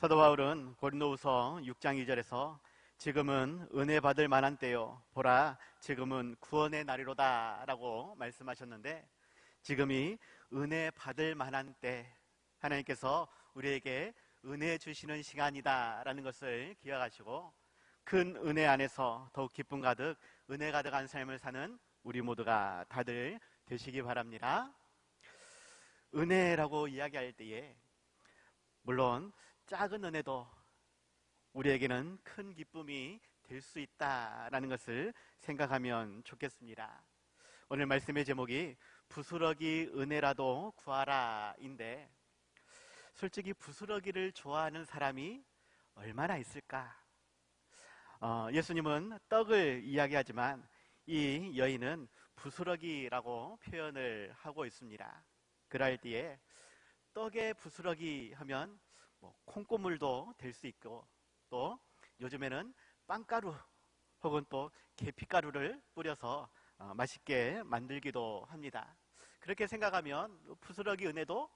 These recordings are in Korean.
사도 바울은 고린도후서 6장 2절에서 지금은 은혜 받을 만한 때요 보라 지금은 구원의 날이로다라고 말씀하셨는데 지금이 은혜 받을 만한 때 하나님께서 우리에게 은혜 주시는 시간이다라는 것을 기억하시고 큰 은혜 안에서 더욱 기쁨 가득 은혜 가득한 삶을 사는 우리 모두가 다들 되시기 바랍니다. 은혜라고 이야기할 때에 물론 작은 은혜도 우리에게는 큰 기쁨이 될 수 있다라는 것을 생각하면 좋겠습니다. 오늘 말씀의 제목이 부스러기 은혜라도 구하라인데 솔직히 부스러기를 좋아하는 사람이 얼마나 있을까? 어, 예수님은 떡을 이야기하지만 이 여인은 부스러기라고 표현을 하고 있습니다. 그럴 때에 떡에 부스러기 하면 뭐 콩고물도 될 수 있고 또 요즘에는 빵가루 혹은 또 계피가루를 뿌려서 어, 맛있게 만들기도 합니다. 그렇게 생각하면 부스러기 은혜도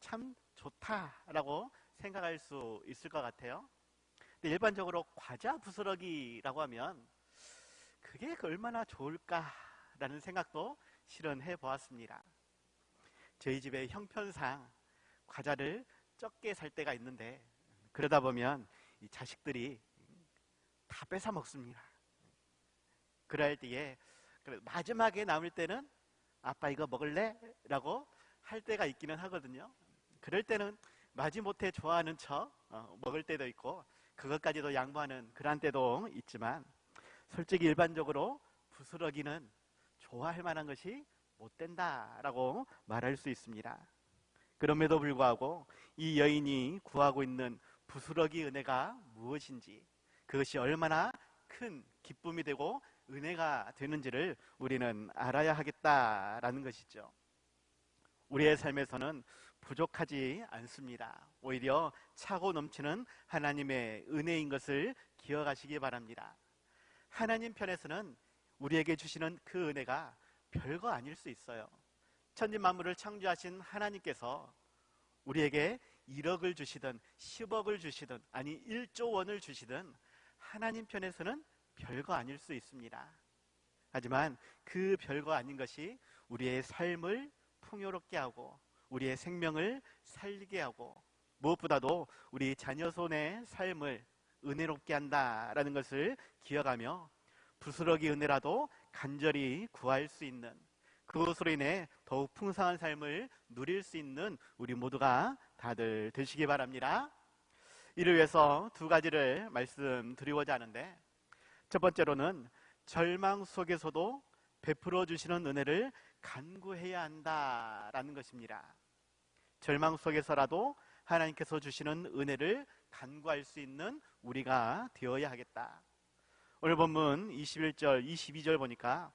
참 좋다라고 생각할 수 있을 것 같아요. 근데 일반적으로 과자 부스러기라고 하면 그게 얼마나 좋을까라는 생각도 실은 해 보았습니다. 저희 집의 형편상 과자를 적게 살 때가 있는데 그러다 보면 이 자식들이 다 뺏어 먹습니다. 그럴 때에 마지막에 남을 때는 아빠 이거 먹을래? 라고 할 때가 있기는 하거든요. 그럴 때는 마지못해 좋아하는 척 어, 먹을 때도 있고 그것까지도 양보하는 그런 때도 있지만 솔직히 일반적으로 부스러기는 좋아할 만한 것이 못 된다라고 말할 수 있습니다. 그럼에도 불구하고 이 여인이 구하고 있는 부스러기 은혜가 무엇인지 그것이 얼마나 큰 기쁨이 되고 은혜가 되는지를 우리는 알아야 하겠다라는 것이죠. 우리의 삶에서는 부족하지 않습니다. 오히려 차고 넘치는 하나님의 은혜인 것을 기억하시기 바랍니다. 하나님 편에서는 우리에게 주시는 그 은혜가 별거 아닐 수 있어요. 천지 만물을 창조하신 하나님께서 우리에게 1억을 주시든 10억을 주시든 아니 1조 원을 주시든 하나님 편에서는 별거 아닐 수 있습니다. 하지만 그 별거 아닌 것이 우리의 삶을 풍요롭게 하고 우리의 생명을 살리게 하고 무엇보다도 우리 자녀 손의 삶을 은혜롭게 한다라는 것을 기억하며 부스러기 은혜라도 간절히 구할 수 있는 그것으로 인해 더욱 풍성한 삶을 누릴 수 있는 우리 모두가 다들 되시기 바랍니다. 이를 위해서 두 가지를 말씀드리고자 하는데 첫 번째로는 절망 속에서도 베풀어 주시는 은혜를 간구해야 한다라는 것입니다. 절망 속에서라도 하나님께서 주시는 은혜를 간구할 수 있는 우리가 되어야 하겠다. 오늘 본문 21절, 22절 보니까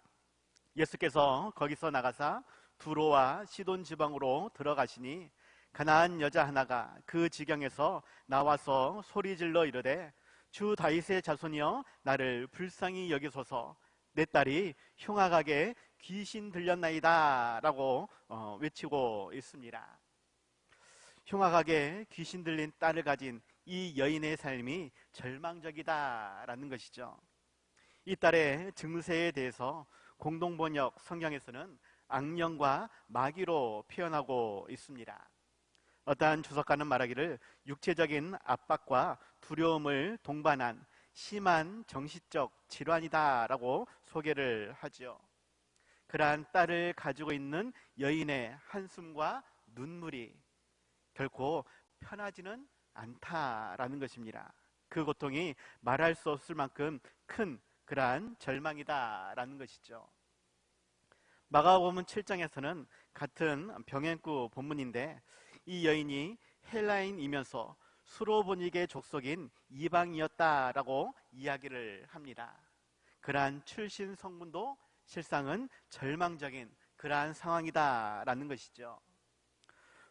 예수께서 거기서 나가사 두로와 시돈 지방으로 들어가시니 가나안 여자 하나가 그 지경에서 나와서 소리질러 이르되 주 다윗의 자손이여 나를 불쌍히 여기소서 내 딸이 흉악하게 귀신 들렸나이다 라고 어, 외치고 있습니다. 흉악하게 귀신 들린 딸을 가진 이 여인의 삶이 절망적이다라는 것이죠. 이 딸의 증세에 대해서 공동 번역 성경에서는 악령과 마귀로 표현하고 있습니다. 어떠한 주석가는 말하기를 육체적인 압박과 두려움을 동반한 심한 정신적 질환이다라고 소개를 하죠. 그러한 딸을 가지고 있는 여인의 한숨과 눈물이 결코 편하지는 않다라는 것입니다. 그 고통이 말할 수 없을 만큼 큰 그러한 절망이다라는 것이죠. 마가복음 7장에서는 같은 병행구 본문인데 이 여인이 헬라인이면서 수로보닉의 족속인 이방이었다라고 이야기를 합니다. 그러한 출신 성분도 실상은 절망적인 그러한 상황이다라는 것이죠.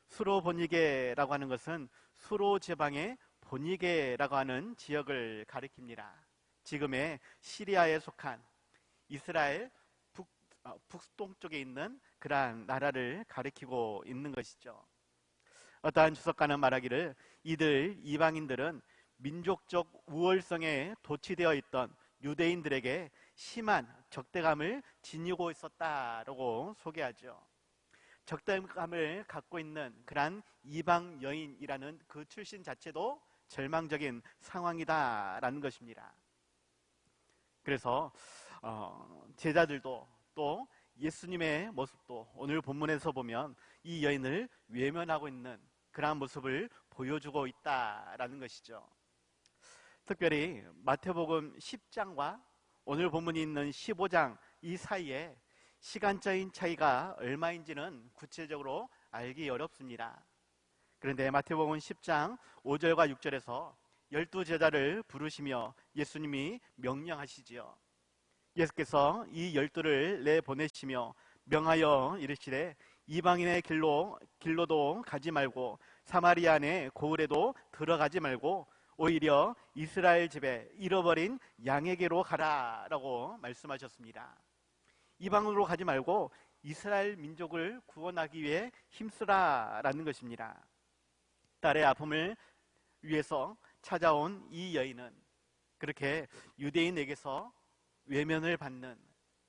수로보니게라고 하는 것은 수로 지방의 보니게라고 하는 지역을 가리킵니다. 지금의 시리아에 속한 이스라엘 북, 어, 북동 쪽에 있는 그러한 나라를 가리키고 있는 것이죠. 어떠한 주석가는 말하기를 이들 이방인들은 민족적 우월성에 도취되어 있던 유대인들에게 심한 적대감을 지니고 있었다라고 소개하죠. 적대감을 갖고 있는 그러한 이방 여인이라는 그 출신 자체도 절망적인 상황이다라는 것입니다. 그래서 어, 제자들도 또 예수님의 모습도 오늘 본문에서 보면 이 여인을 외면하고 있는 그러한 모습을 보여주고 있다라는 것이죠. 특별히 마태복음 10장과 오늘 본문이 있는 15장 이 사이에 시간적인 차이가 얼마인지는 구체적으로 알기 어렵습니다. 그런데 마태복음 10장 5절과 6절에서 열두 제자를 부르시며 예수님이 명령하시지요. 예수께서 이 열두를 내보내시며 명하여 이르시되 이방인의 길로 길로도 가지 말고 사마리아 내 고을에도 들어가지 말고 오히려 이스라엘 집에 잃어버린 양에게로 가라라고 말씀하셨습니다. 이방으로 가지 말고 이스라엘 민족을 구원하기 위해 힘쓰라라는 것입니다. 딸의 아픔을 위해서 찾아온 이 여인은 그렇게 유대인에게서 외면을 받는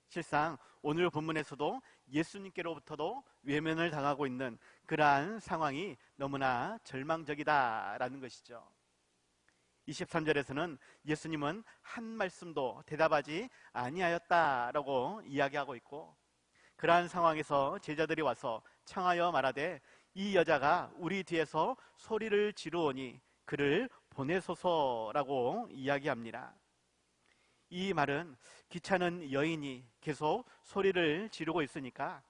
실상 오늘 본문에서도 예수님께로부터도 외면을 당하고 있는 그러한 상황이 너무나 절망적이다라는 것이죠. 23절에서는 예수님은 한 말씀도 대답하지 아니하였다라고 이야기하고 있고 그러한 상황에서 제자들이 와서 청하여 말하되 이 여자가 우리 뒤에서 소리를 지르오니 그를 보내소서라고 이야기합니다. 이 말은 귀찮은 여인이 계속 소리를 지르고 있으니까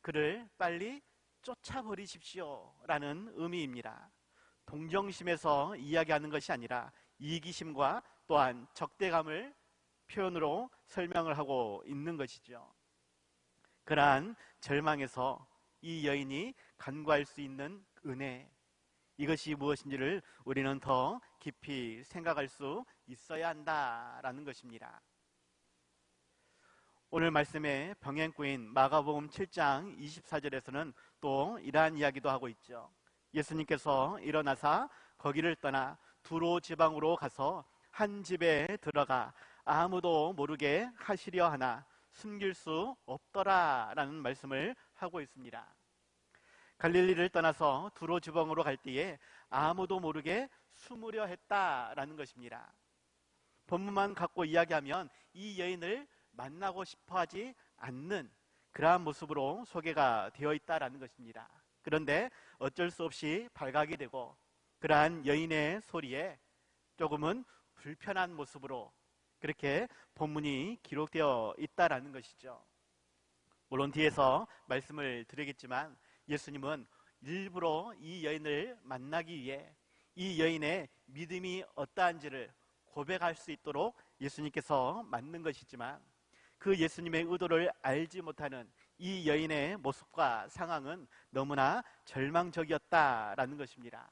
그를 빨리 쫓아버리십시오 라는 의미입니다. 동정심에서 이야기하는 것이 아니라 이기심과 또한 적대감을 표현으로 설명을 하고 있는 것이죠. 그러한 절망에서 이 여인이 간구할 수 있는 은혜, 이것이 무엇인지를 우리는 더 깊이 생각할 수 있어야 한다라는 것입니다. 오늘 말씀의 병행구인 마가복음 7장 24절에서는 또 이러한 이야기도 하고 있죠. 예수님께서 일어나사 거기를 떠나 두로 지방으로 가서 한 집에 들어가 아무도 모르게 하시려 하나 숨길 수 없더라라는 말씀을 하고 있습니다. 갈릴리를 떠나서 두로 지방으로 갈 때에 아무도 모르게 숨으려 했다라는 것입니다. 본문만 갖고 이야기하면 이 여인을 만나고 싶어 하지 않는 그러한 모습으로 소개가 되어 있다라는 것입니다. 그런데 어쩔 수 없이 발각이 되고 그러한 여인의 소리에 조금은 불편한 모습으로 그렇게 본문이 기록되어 있다라는 것이죠. 물론 뒤에서 말씀을 드리겠지만 예수님은 일부러 이 여인을 만나기 위해 이 여인의 믿음이 어떠한지를 고백할 수 있도록 예수님께서 만든 것이지만 그 예수님의 의도를 알지 못하는 이 여인의 모습과 상황은 너무나 절망적이었다라는 것입니다.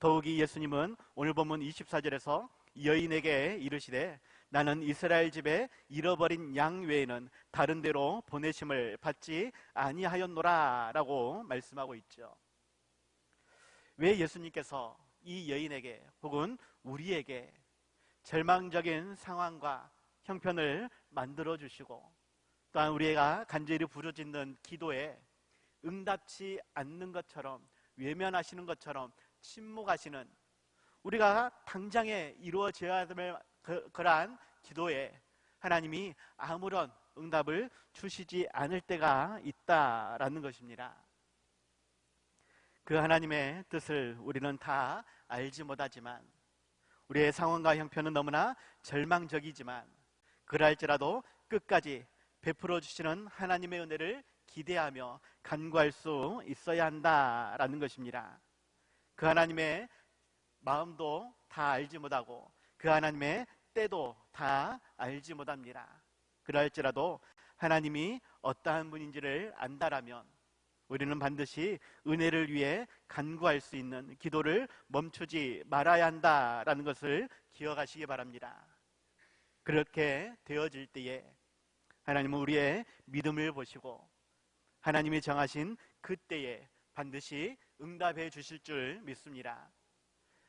더욱이 예수님은 오늘 본문 24절에서 여인에게 이르시되 나는 이스라엘 집에 잃어버린 양 외에는 다른 데로 보내심을 받지 아니하였노라라고 말씀하고 있죠. 왜 예수님께서 이 여인에게 혹은 우리에게 절망적인 상황과 형편을 만들어 주시고 또한 우리가 간절히 부르짖는 기도에 응답치 않는 것처럼 외면하시는 것처럼 침묵하시는 우리가 당장에 이루어져야 될 그, 그러한 기도에 하나님이 아무런 응답을 주시지 않을 때가 있다라는 것입니다. 그 하나님의 뜻을 우리는 다 알지 못하지만 우리의 상황과 형편은 너무나 절망적이지만 그럴지라도 끝까지 베풀어 주시는 하나님의 은혜를 기대하며 간구할 수 있어야 한다라는 것입니다. 그 하나님의 마음도 다 알지 못하고 그 하나님의 때도 다 알지 못합니다. 그럴지라도 하나님이 어떠한 분인지를 안다라면 우리는 반드시 은혜를 위해 간구할 수 있는 기도를 멈추지 말아야 한다라는 것을 기억하시기 바랍니다. 그렇게 되어질 때에 하나님은 우리의 믿음을 보시고 하나님이 정하신 그때에 반드시 응답해 주실 줄 믿습니다.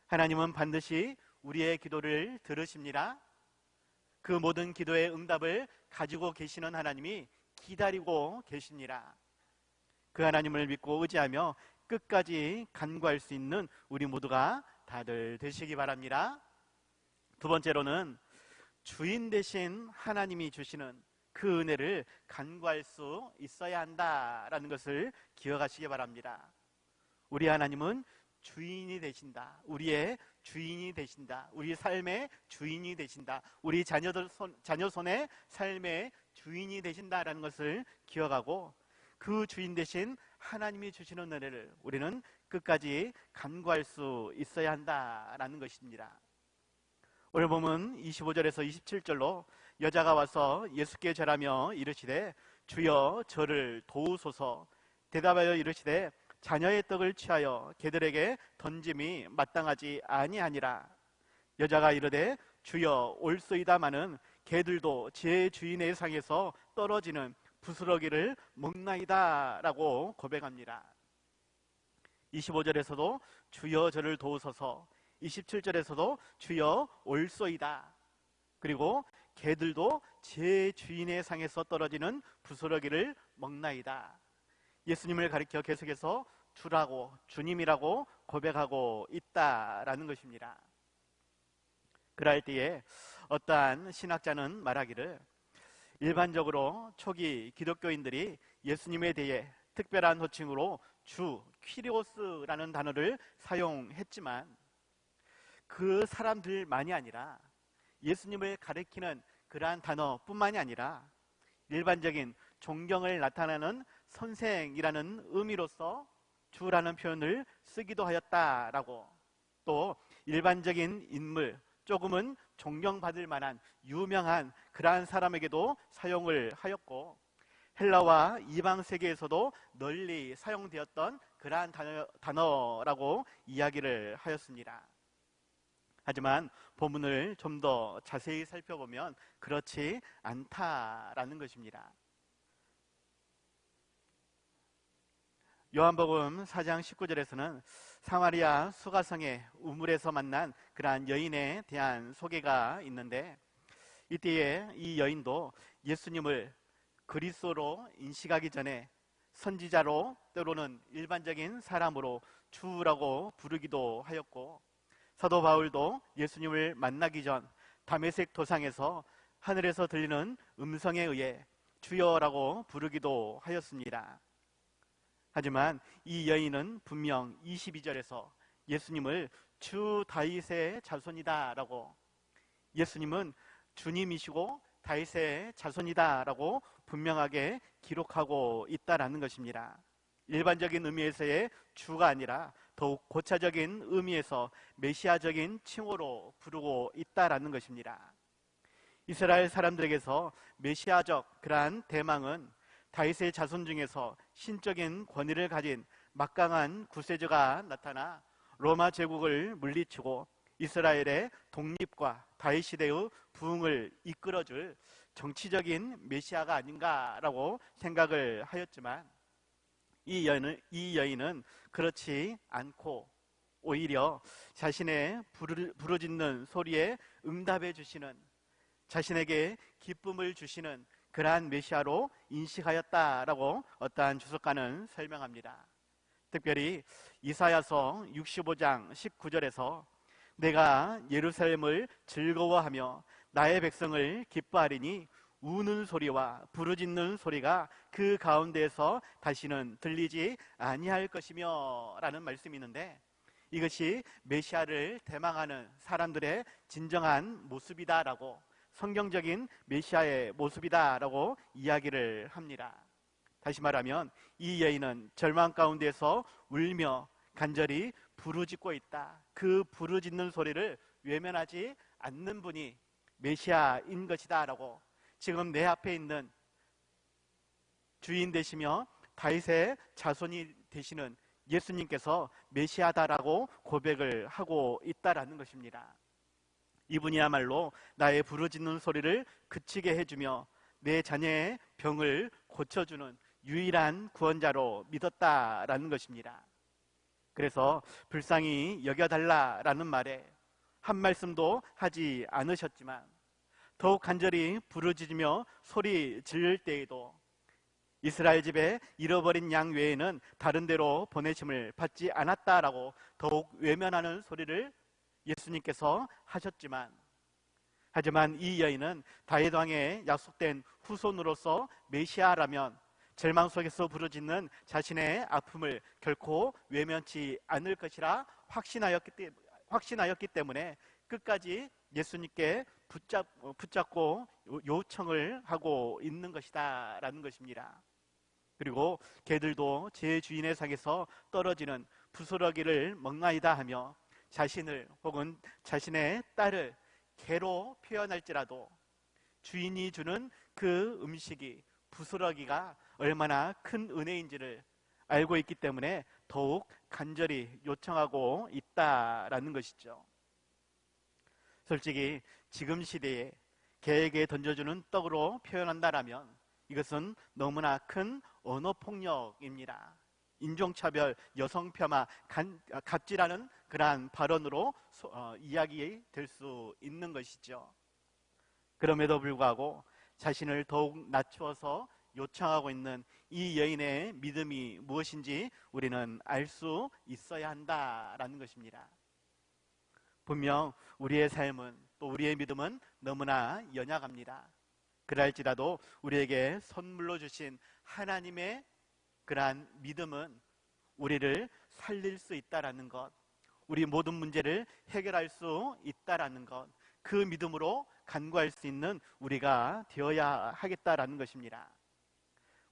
하나님은 반드시 우리의 기도를 들으십니다. 그 모든 기도의 응답을 가지고 계시는 하나님이 기다리고 계십니다. 그 하나님을 믿고 의지하며 끝까지 간구할 수 있는 우리 모두가 다들 되시기 바랍니다. 두 번째로는 주인 대신 하나님이 주시는 그 은혜를 간구할 수 있어야 한다라는 것을 기억하시기 바랍니다. 우리 하나님은 주인이 되신다. 우리의 주인이 되신다. 우리 삶의 주인이 되신다. 우리 자녀들 손, 자녀 손의 삶의 주인이 되신다라는 것을 기억하고 그 주인 대신 하나님이 주시는 은혜를 우리는 끝까지 간구할 수 있어야 한다라는 것입니다. 오늘 보면 25절에서 27절로 여자가 와서 예수께 절하며 이르시되 주여 저를 도우소서 대답하여 이르시되 자녀의 떡을 취하여 개들에게 던짐이 마땅하지 아니하니라 여자가 이르되 주여 올소이다마는 개들도 제 주인의 상에서 떨어지는 부스러기를 먹나이다 라고 고백합니다. 25절에서도 주여 저를 도우소서 27절에서도 주여 올소이다. 그리고 개들도 제 주인의 상에서 떨어지는 부스러기를 먹나이다. 예수님을 가리켜 계속해서 주라고 주님이라고 고백하고 있다라는 것입니다. 그럴 때에 어떠한 신학자는 말하기를 일반적으로 초기 기독교인들이 예수님에 대해 특별한 호칭으로 주, 퀴리오스라는 단어를 사용했지만 그 사람들만이 아니라 예수님을 가리키는 그러한 단어뿐만이 아니라 일반적인 존경을 나타내는 선생이라는 의미로서 주라는 표현을 쓰기도 하였다라고 또 일반적인 인물 조금은 존경받을 만한 유명한 그러한 사람에게도 사용을 하였고 헬라와 이방 세계에서도 널리 사용되었던 그러한 단어, 라고 이야기를 하였습니다. 하지만 본문을 좀 더 자세히 살펴보면 그렇지 않다라는 것입니다. 요한복음 4장 19절에서는 사마리아 수가성의 우물에서 만난 그러한 여인에 대한 소개가 있는데 이때에 이 여인도 예수님을 그리스도로 인식하기 전에 선지자로 때로는 일반적인 사람으로 주라고 부르기도 하였고 사도 바울도 예수님을 만나기 전 담에색 도상에서 하늘에서 들리는 음성에 의해 주여라고 부르기도 하였습니다. 하지만 이 여인은 분명 22절에서 예수님을 주 다윗의 자손이다라고 예수님은 주님이시고 다윗의 자손이다라고 분명하게 기록하고 있다라는 것입니다. 일반적인 의미에서의 주가 아니라 더욱 고차적인 의미에서 메시아적인 칭호로 부르고 있다라는 것입니다. 이스라엘 사람들에게서 메시아적 그러한 대망은 다윗의 자손 중에서 신적인 권위를 가진 막강한 구세주가 나타나 로마 제국을 물리치고 이스라엘의 독립과 다윗 시대의 부흥을 이끌어줄 정치적인 메시아가 아닌가라고 생각을 하였지만 이 여인은, 이 여인은 그렇지 않고 오히려 자신의 부르, 짓는 소리에 응답해 주시는 자신에게 기쁨을 주시는 그러한 메시아로 인식하였다라고 어떠한 주석가는 설명합니다. 특별히 이사야서 65장 19절에서 내가 예루살렘을 즐거워하며 나의 백성을 기뻐하리니 우는 소리와 부르짖는 소리가 그 가운데에서 다시는 들리지 아니할 것이며 라는 말씀이 있는데 이것이 메시아를 대망하는 사람들의 진정한 모습이다라고 성경적인 메시아의 모습이다라고 이야기를 합니다. 다시 말하면 이 여인은 절망 가운데서 울며 간절히 부르짖고 있다. 그 부르짖는 소리를 외면하지 않는 분이 메시아인 것이다라고 지금 내 앞에 있는 주인 되시며 다윗의 자손이 되시는 예수님께서 메시아다라고 고백을 하고 있다라는 것입니다. 이분이야말로 나의 부르짖는 소리를 그치게 해주며 내 자녀의 병을 고쳐주는 유일한 구원자로 믿었다라는 것입니다. 그래서 불쌍히 여겨달라라는 말에 한 말씀도 하지 않으셨지만 더욱 간절히 부르짖으며 소리 지를 때에도 이스라엘 집에 잃어버린 양 외에는 다른 데로 보내심을 받지 않았다라고 더욱 외면하는 소리를 예수님께서 하셨지만 하지만 이 여인은 다윗 왕의 약속된 후손으로서 메시아라면 절망 속에서 부르짖는 자신의 아픔을 결코 외면치 않을 것이라 확신하였기, 때, 확신하였기 때문에 끝까지 예수님께 붙잡, 붙잡고 요청을 하고 있는 것이다 라는 것입니다. 그리고 개들도 제 주인의 상에서 떨어지는 부스러기를 먹나이다 하며 자신을 혹은 자신의 딸을 개로 표현할지라도 주인이 주는 그 음식이 부스러기가 얼마나 큰 은혜인지를 알고 있기 때문에 더욱 간절히 요청하고 있다라는 것이죠. 솔직히 지금 시대에 개에게 던져주는 떡으로 표현한다라면 이것은 너무나 큰 언어 폭력입니다. 인종차별, 여성 폄하, 갑질하는 그러한 발언으로 어, 이야기 될 수 있는 것이죠. 그럼에도 불구하고 자신을 더욱 낮추어서 요청하고 있는 이 여인의 믿음이 무엇인지 우리는 알 수 있어야 한다라는 것입니다. 분명 우리의 삶은 또 우리의 믿음은 너무나 연약합니다. 그랄지라도 우리에게 선물로 주신 하나님의 그러한 믿음은 우리를 살릴 수 있다라는 것, 우리 모든 문제를 해결할 수 있다라는 것, 그 믿음으로 간구할 수 있는 우리가 되어야 하겠다라는 것입니다.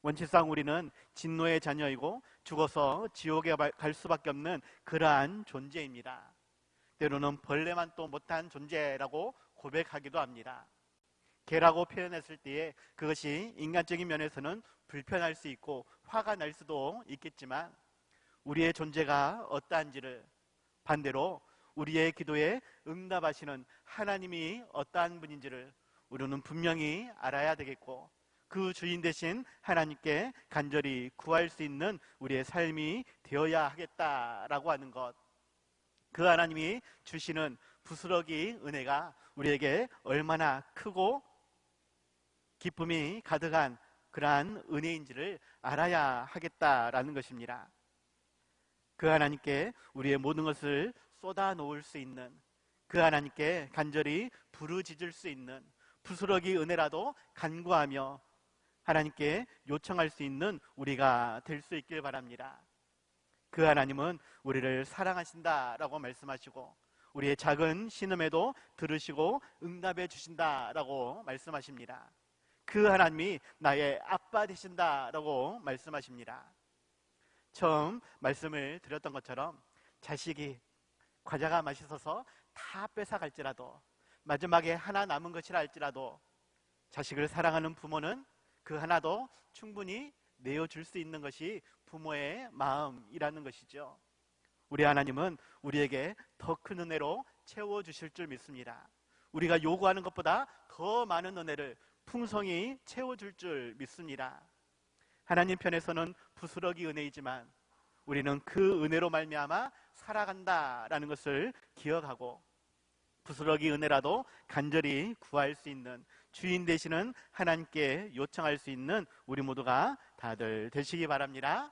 원칙상 우리는 진노의 자녀이고 죽어서 지옥에 갈 수밖에 없는 그러한 존재입니다. 때로는 벌레만 또 못한 존재라고 고백하기도 합니다. 개라고 표현했을 때에 그것이 인간적인 면에서는 불편할 수 있고 화가 날 수도 있겠지만 우리의 존재가 어떠한지를 반대로 우리의 기도에 응답하시는 하나님이 어떠한 분인지를 우리는 분명히 알아야 되겠고 그 주인 대신 하나님께 간절히 구할 수 있는 우리의 삶이 되어야 하겠다라고 하는 것. 그 하나님이 주시는 부스러기 은혜가 우리에게 얼마나 크고 기쁨이 가득한 그러한 은혜인지를 알아야 하겠다라는 것입니다. 그 하나님께 우리의 모든 것을 쏟아 놓을 수 있는 그 하나님께 간절히 부르짖을 수 있는 부스러기 은혜라도 간구하며 하나님께 요청할 수 있는 우리가 될 수 있길 바랍니다. 그 하나님은 우리를 사랑하신다라고 말씀하시고 우리의 작은 신음에도 들으시고 응답해 주신다라고 말씀하십니다. 그 하나님이 나의 아빠 되신다라고 말씀하십니다. 처음 말씀을 드렸던 것처럼 자식이 과자가 맛있어서 다 뺏어갈지라도 마지막에 하나 남은 것이라 할지라도 자식을 사랑하는 부모는 그 하나도 충분히 내어줄 수 있는 것이 부모의 마음이라는 것이죠. 우리 하나님은 우리에게 더 큰 은혜로 채워주실 줄 믿습니다. 우리가 요구하는 것보다 더 많은 은혜를 풍성히 채워줄 줄 믿습니다. 하나님 편에서는 부스러기 은혜이지만 우리는 그 은혜로 말미암아 살아간다라는 것을 기억하고 부스러기 은혜라도 간절히 구할 수 있는 주인 되시는 하나님께 요청할 수 있는 우리 모두가 다들 되시기 바랍니다.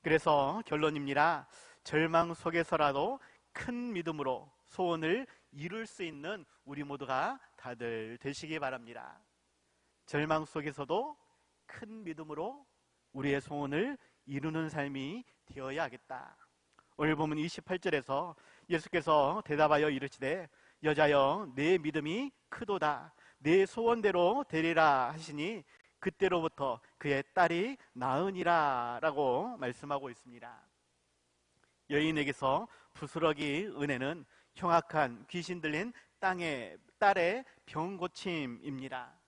그래서 결론입니다. 절망 속에서라도 큰 믿음으로 소원을 이룰 수 있는 우리 모두가 다들 되시기 바랍니다. 절망 속에서도 큰 믿음으로 우리의 소원을 이루는 삶이 되어야 하겠다. 오늘 보면 28절에서 예수께서 대답하여 이르시되 여자여 내 믿음이 크도다 내 소원대로 되리라 하시니 그때로부터 그의 딸이 나으니라 라고 말씀하고 있습니다. 여인에게서 부스러기 은혜는 흉악한 귀신 들린 땅의 딸의 병 고침입니다.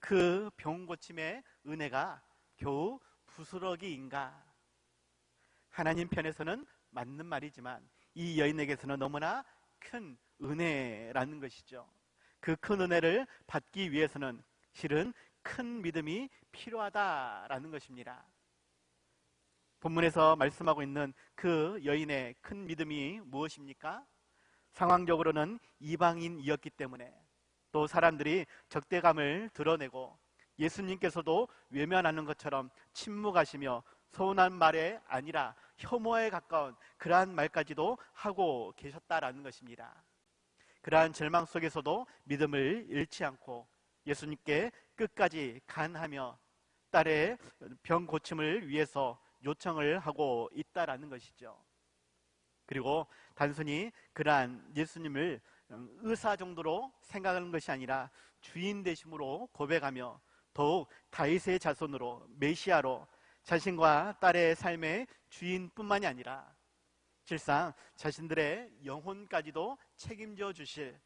그 병 고침의 은혜가 겨우 부스러기인가? 하나님 편에서는 맞는 말이지만 이 여인에게서는 너무나 큰 은혜라는 것이죠. 그 큰 은혜를 받기 위해서는 실은 큰 믿음이 필요하다라는 것입니다. 본문에서 말씀하고 있는 그 여인의 큰 믿음이 무엇입니까? 상황적으로는 이방인이었기 때문에 또 사람들이 적대감을 드러내고 예수님께서도 외면하는 것처럼 침묵하시며 서운한 말에 아니라 혐오에 가까운 그러한 말까지도 하고 계셨다라는 것입니다. 그러한 절망 속에서도 믿음을 잃지 않고 예수님께 끝까지 간하며 딸의 병 고침을 위해서 요청을 하고 있다라는 것이죠. 그리고 단순히 그러한 예수님을 의사 정도로 생각하는 것이 아니라 주인 되심으로 고백하며 더욱 다윗의 자손으로 메시아로 자신과 딸의 삶의 주인뿐만이 아니라 실상 자신들의 영혼까지도 책임져 주실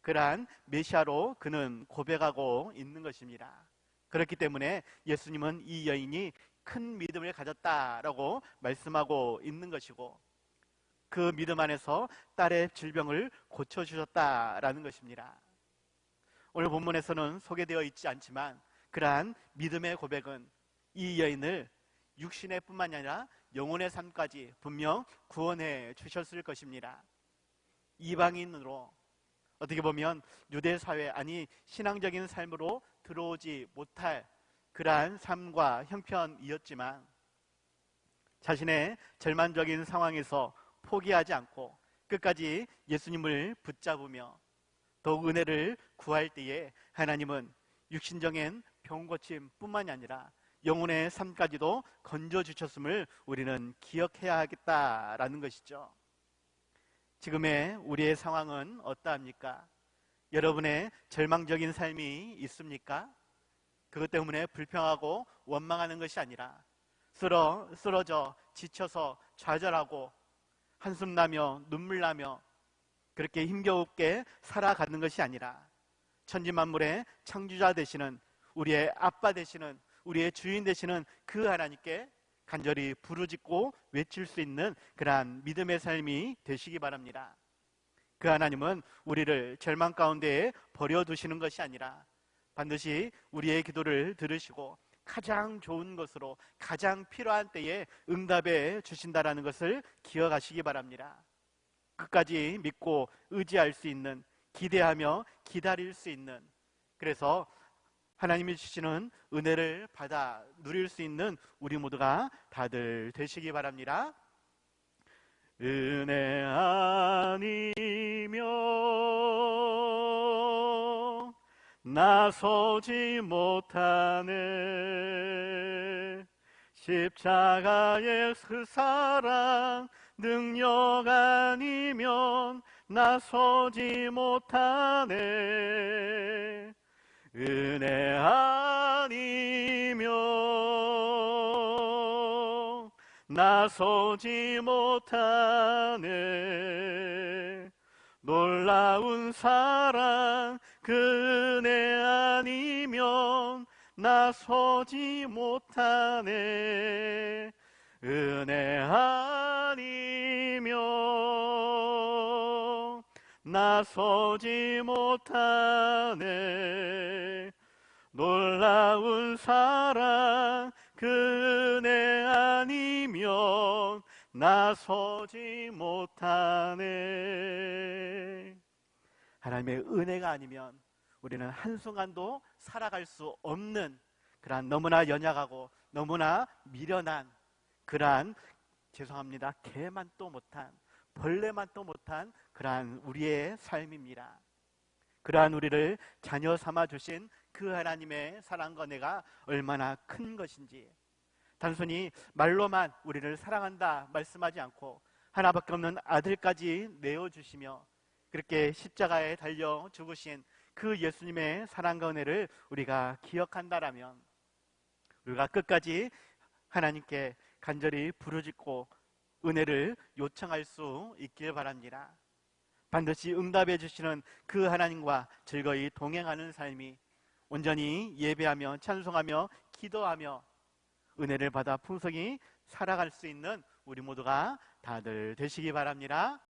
그러한 메시아로 그는 고백하고 있는 것입니다. 그렇기 때문에 예수님은 이 여인이 큰 믿음을 가졌다라고 말씀하고 있는 것이고 그 믿음 안에서 딸의 질병을 고쳐주셨다라는 것입니다. 오늘 본문에서는 소개되어 있지 않지만 그러한 믿음의 고백은 이 여인을 육신의 뿐만 아니라 영혼의 삶까지 분명 구원해 주셨을 것입니다. 이방인으로 어떻게 보면 유대 사회 아니 신앙적인 삶으로 들어오지 못할 그러한 삶과 형편이었지만 자신의 절망적인 상황에서 포기하지 않고 끝까지 예수님을 붙잡으며 더욱 은혜를 구할 때에 하나님은 육신적인 병 고침뿐만이 아니라 영혼의 삶까지도 건져 주셨음을 우리는 기억해야 하겠다라는 것이죠. 지금의 우리의 상황은 어떠합니까? 여러분의 절망적인 삶이 있습니까? 그것 때문에 불평하고 원망하는 것이 아니라 쓰러, 쓰러져 지쳐서 좌절하고 한숨 나며 눈물 나며 그렇게 힘겨우게 살아가는 것이 아니라 천지 만물의 창조자 되시는 우리의 아빠 되시는 우리의 주인 되시는 그 하나님께 간절히 부르짖고 외칠 수 있는 그러한 믿음의 삶이 되시기 바랍니다. 그 하나님은 우리를 절망 가운데에 버려두시는 것이 아니라 반드시 우리의 기도를 들으시고 가장 좋은 것으로 가장 필요한 때에 응답해 주신다라는 것을 기억하시기 바랍니다. 끝까지 믿고 의지할 수 있는 기대하며 기다릴 수 있는 그래서 하나님이 주시는 은혜를 받아 누릴 수 있는 우리 모두가 다들 되시기 바랍니다. 은혜 아니면 나서지 못하네. 십자가의 그 사랑 능력 아니면 나서지 못하네. 은혜 아니면 나서지 못하네. 놀라운 사랑 그 은혜 아니면 나 서지 못하네. 은혜 아니면 나 서지 못하네. 놀라운 사랑 그 은혜 아니면 나 서지 못하네 하나님의 은혜가 아니면 우리는 한순간도 살아갈 수 없는 그러한 너무나 연약하고 너무나 미련한 그러한 죄송합니다 개만도 못한 벌레만도 못한 그러한 우리의 삶입니다. 그러한 우리를 자녀 삼아 주신 그 하나님의 사랑과 내가 얼마나 큰 것인지 단순히 말로만 우리를 사랑한다 말씀하지 않고 하나밖에 없는 아들까지 내어 주시며 그렇게 십자가에 달려 죽으신 그 예수님의 사랑과 은혜를 우리가 기억한다라면 우리가 끝까지 하나님께 간절히 부르짖고 은혜를 요청할 수 있길 바랍니다. 반드시 응답해 주시는 그 하나님과 즐거이 동행하는 삶이 온전히 예배하며 찬송하며 기도하며 은혜를 받아 풍성히 살아갈 수 있는 우리 모두가 다들 되시기 바랍니다.